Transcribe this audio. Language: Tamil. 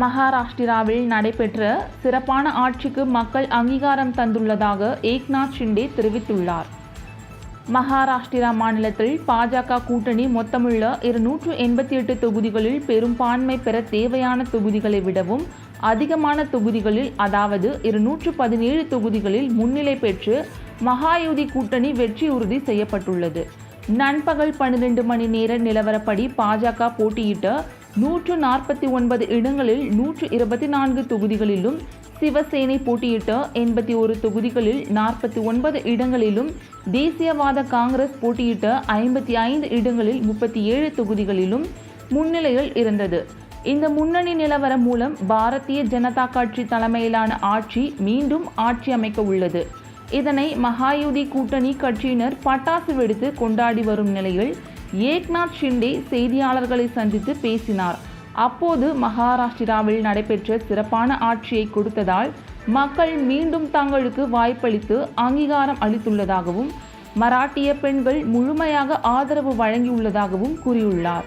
மகாராஷ்டிராவில் நடைபெற்ற சிறப்பான ஆட்சிக்கு மக்கள் அங்கீகாரம் தந்துள்ளதாக ஏக்நாத் ஷிண்டே தெரிவித்துள்ளார். மகாராஷ்டிரா மாநிலத்தில் பாஜக கூட்டணி மொத்தமுள்ள இருநூற்று எண்பத்தி எட்டு தொகுதிகளில் பெரும்பான்மை பெற தேவையான தொகுதிகளை விடவும் அதிகமான தொகுதிகளில் அதாவது இருநூற்று பதினேழு தொகுதிகளில் முன்னிலை பெற்று மகாயுதி கூட்டணி வெற்றி உறுதி செய்யப்பட்டுள்ளது. நண்பகல் பன்னிரண்டு மணி நேர நிலவரப்படி பாஜக போட்டியிட்ட நூற்று நாற்பத்தி ஒன்பது இடங்களில் நூற்று இருபத்தி நான்கு தொகுதிகளிலும் சிவசேனை போட்டியிட்ட எண்பத்தி ஒரு தொகுதிகளில் நாற்பத்தி ஒன்பது இடங்களிலும் தேசியவாத காங்கிரஸ் போட்டியிட்ட ஐம்பத்தி ஐந்து இடங்களில் முப்பத்தி ஏழு தொகுதிகளிலும் முன்னிலையில் இருந்தது. இந்த முன்னணி நிலவரம் மூலம் பாரதிய ஜனதா கட்சி தலைமையிலான ஆட்சி மீண்டும் ஆட்சி அமைக்க உள்ளது. இதனை மகாயுதி கூட்டணி கட்சியினர் பட்டாசு வெடித்து கொண்டாடி வரும் நிலையில் ஏக்நாத் ஷிண்டே செய்தியாளர்களை சந்தித்து பேசினார். அப்போது மகாராஷ்டிராவில் நடைபெற்ற சிறப்பான ஆட்சியை கொடுத்ததால் மக்கள் மீண்டும் தங்களுக்கு வாய்ப்பளித்து அங்கீகாரம் அளித்துள்ளதாகவும் மராட்டிய பெண்கள் முழுமையாக ஆதரவு வழங்கியுள்ளதாகவும் கூறியுள்ளார்.